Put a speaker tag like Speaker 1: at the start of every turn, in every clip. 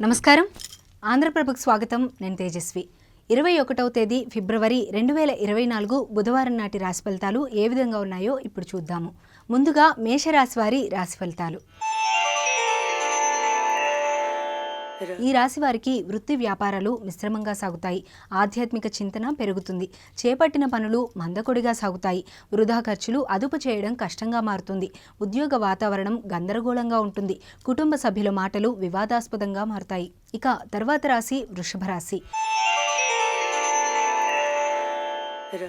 Speaker 1: నమస్కారం. ఆంధ్రప్రభకు స్వాగతం. నేను తేజస్వి. ఇరవై ఒకటవ తేదీ ఫిబ్రవరి రెండు వేల ఇరవై నాలుగు బుధవారం నాటి రాశి ఫలితాలు ఏ విధంగా ఉన్నాయో ఇప్పుడు చూద్దాము. ముందుగా మేషరాశి వారి రాశి ఫలితాలు. ఈ రాశి వారికి వృత్తి వ్యాపారాలు మిశ్రమంగా సాగుతాయి. ఆధ్యాత్మిక చింతన పెరుగుతుంది. చేపట్టిన పనులు మందకొడిగా సాగుతాయి. వృధా ఖర్చులు అదుపు చేయడం కష్టంగా మారుతుంది. ఉద్యోగ వాతావరణం గందరగోళంగా ఉంటుంది. కుటుంబ సభ్యుల మాటలు వివాదాస్పదంగా మారుతాయి. ఇక తర్వాత రాశి వృషభ రాశి.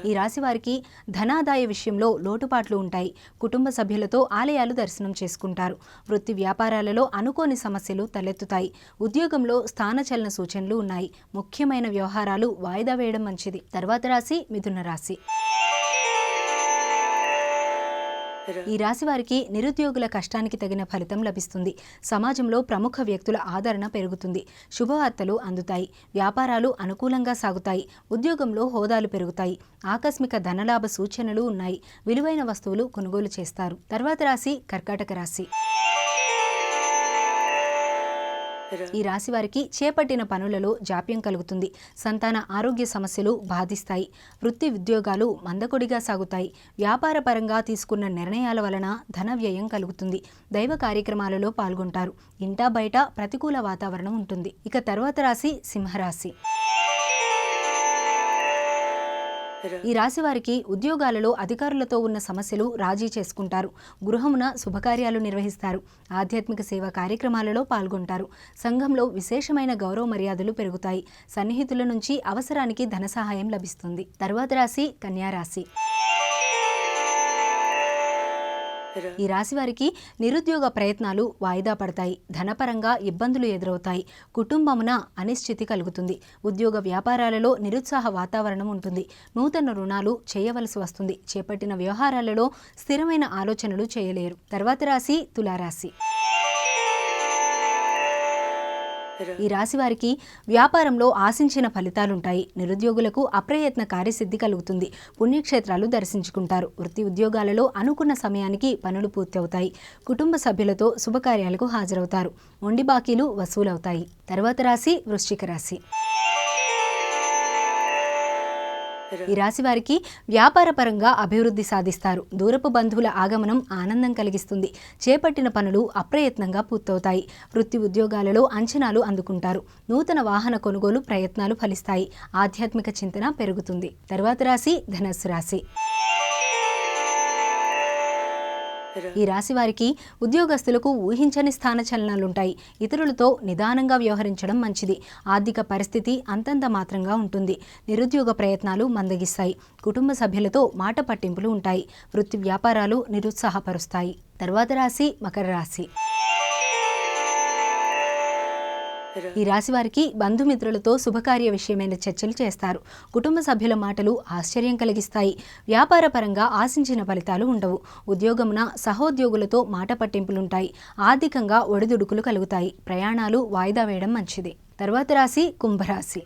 Speaker 1: ఈ రాశి వారికి ధనాదాయ విషయంలో లోటుపాట్లు ఉంటాయి. కుటుంబ సభ్యులతో ఆలయాలు దర్శనం చేసుకుంటారు. వృత్తి వ్యాపారాలలో అనుకోని సమస్యలు తలెత్తుతాయి. ఉద్యోగంలో స్థానచలన సూచనలు ఉన్నాయి. ముఖ్యమైన వ్యవహారాలు వాయిదా వేయడం మంచిది. తర్వాత రాశి మిథున రాశి. ఈ రాశి వారికి నిరుద్యోగుల కష్టానికి తగిన ఫలితం లభిస్తుంది. సమాజంలో ప్రముఖ వ్యక్తుల ఆదరణ పెరుగుతుంది. శుభవార్తలు అందుతాయి. వ్యాపారాలు అనుకూలంగా సాగుతాయి. ఉద్యోగంలో హోదాలు పెరుగుతాయి. ఆకస్మిక ధనలాభ సూచనలు ఉన్నాయి. విలువైన వస్తువులు కొనుగోలు చేస్తారు. తర్వాత రాశి కర్కాటక రాశి. ఈ రాశి వారికి చేపట్టిన పనులలో జాప్యం కలుగుతుంది. సంతాన ఆరోగ్య సమస్యలు బాధిస్తాయి. వృత్తి ఉద్యోగాలు మందకొడిగా సాగుతాయి. వ్యాపార పరంగా తీసుకున్న నిర్ణయాల వలన ధన వ్యయం కలుగుతుంది. దైవ కార్యక్రమాలలో పాల్గొంటారు. ఇంటా బయట ప్రతికూల వాతావరణం ఉంటుంది. ఇక తర్వాత రాశి సింహరాశి. ఈ రాశి వారికి ఉద్యోగాలలో అధికారులతో ఉన్న సమస్యలు రాజీ చేసుకుంటారు. గృహమున శుభకార్యాలు నిర్వహిస్తారు. ఆధ్యాత్మిక సేవా కార్యక్రమాలలో పాల్గొంటారు. సంఘంలో విశేషమైన గౌరవ మర్యాదలు పెరుగుతాయి. సన్నిహితుల నుంచి అవసరానికి ధన సహాయం లభిస్తుంది. తర్వాత రాశి కన్యా ఈ రాశి వారికి నిరుద్యోగ ప్రయత్నాలు వాయిదా పడతాయి. ధనపరంగా ఇబ్బందులు ఎదురవుతాయి. కుటుంబమున అనిశ్చితి కలుగుతుంది. ఉద్యోగ వ్యాపారాలలో నిరుత్సాహ వాతావరణం ఉంటుంది. నూతన రుణాలు చేయవలసి వస్తుంది. చేపట్టిన వ్యవహారాలలో స్థిరమైన ఆలోచనలు చేయలేరు. తర్వాత రాశి తులారాశి. ఈ రాశి వారికి వ్యాపారంలో ఆశించిన ఫలితాలుంటాయి. నిరుద్యోగులకు అప్రయత్న కార్యసిద్ధి కలుగుతుంది. పుణ్యక్షేత్రాలు దర్శించుకుంటారు. వృత్తి ఉద్యోగాలలో అనుకున్న సమయానికి పనులు పూర్తవుతాయి. కుటుంబ సభ్యులతో శుభకార్యాలకు హాజరవుతారు. ఉండి బాకీలు వసూలవుతాయి. తర్వాత రాశి వృశ్చిక రాశి. ఈ రాశి వారికి వ్యాపార పరంగా అభివృద్ధి సాధిస్తారు. దూరపు బంధువుల ఆగమనం ఆనందం కలిగిస్తుంది. చేపట్టిన పనులు అప్రయత్నంగా పూర్తవుతాయి. వృత్తి ఉద్యోగాలలో అంచనాలు అందుకుంటారు. నూతన వాహన కొనుగోలు ప్రయత్నాలు ఫలిస్తాయి. ఆధ్యాత్మిక చింతన పెరుగుతుంది. తర్వాత రాశి ధనస్సు రాశి. ఈ రాశి వారికి ఉద్యోగస్తులకు ఊహించని స్థాన చలనాలుంటాయి. ఇతరులతో నిదానంగా వ్యవహరించడం మంచిది. ఆర్థిక పరిస్థితి అంతంత మాత్రంగా ఉంటుంది. నిరుద్యోగ ప్రయత్నాలు మందగిస్తాయి. కుటుంబ సభ్యులతో మాట పట్టింపులు ఉంటాయి. వృత్తి వ్యాపారాలు నిరుత్సాహపరుస్తాయి. తర్వాత రాశి మకర రాశి. ఈ రాశి వారికి బంధుమిత్రులతో శుభకార్య విషయమైన చర్చలు చేస్తారు. కుటుంబ సభ్యుల మాటలు ఆశ్చర్యం కలిగిస్తాయి. వ్యాపార పరంగా ఆశించిన ఫలితాలు ఉండవు. ఉద్యోగమున సహోద్యోగులతో మాట పట్టింపులుంటాయి. ఆర్థికంగా ఒడిదుడుకులు కలుగుతాయి. ప్రయాణాలు వాయిదా వేయడం మంచిది. తర్వాత రాశి కుంభరాశి.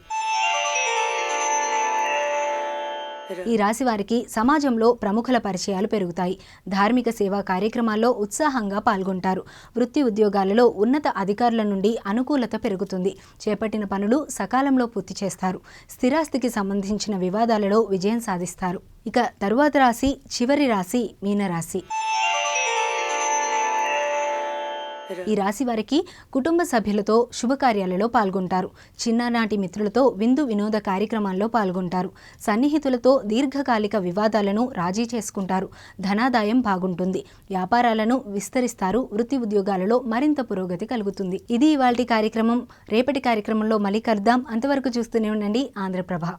Speaker 1: ఈ రాశి వారికి సమాజంలో ప్రముఖుల పరిచయాలు పెరుగుతాయి. ధార్మిక సేవా కార్యక్రమాల్లో ఉత్సాహంగా పాల్గొంటారు. వృత్తి ఉద్యోగాలలో ఉన్నత అధికారుల నుండి అనుకూలత పెరుగుతుంది. చేపట్టిన పనులు సకాలంలో పూర్తి చేస్తారు. స్థిరాస్తికి సంబంధించిన వివాదాలలో విజయం సాధిస్తారు. ఇక తరువాత రాశి చివరి రాశి మీనరాశి. ఈ రాశి వారికి కుటుంబ సభ్యులతో శుభకార్యాలలో పాల్గొంటారు. చిన్ననాటి మిత్రులతో విందు వినోద కార్యక్రమాల్లో పాల్గొంటారు. సన్నిహితులతో దీర్ఘకాలిక వివాదాలను రాజీ చేసుకుంటారు. ధనాదాయం బాగుంటుంది. వ్యాపారాలను విస్తరిస్తారు. వృత్తి ఉద్యోగాలలో మరింత పురోగతి కలుగుతుంది. ఇది ఇవాల్టి కార్యక్రమం. రేపటి కార్యక్రమంలో మళ్ళీ కలుద్దాం. అంతవరకు చూస్తూనే ఉండండి. ఆంధ్రప్రభ.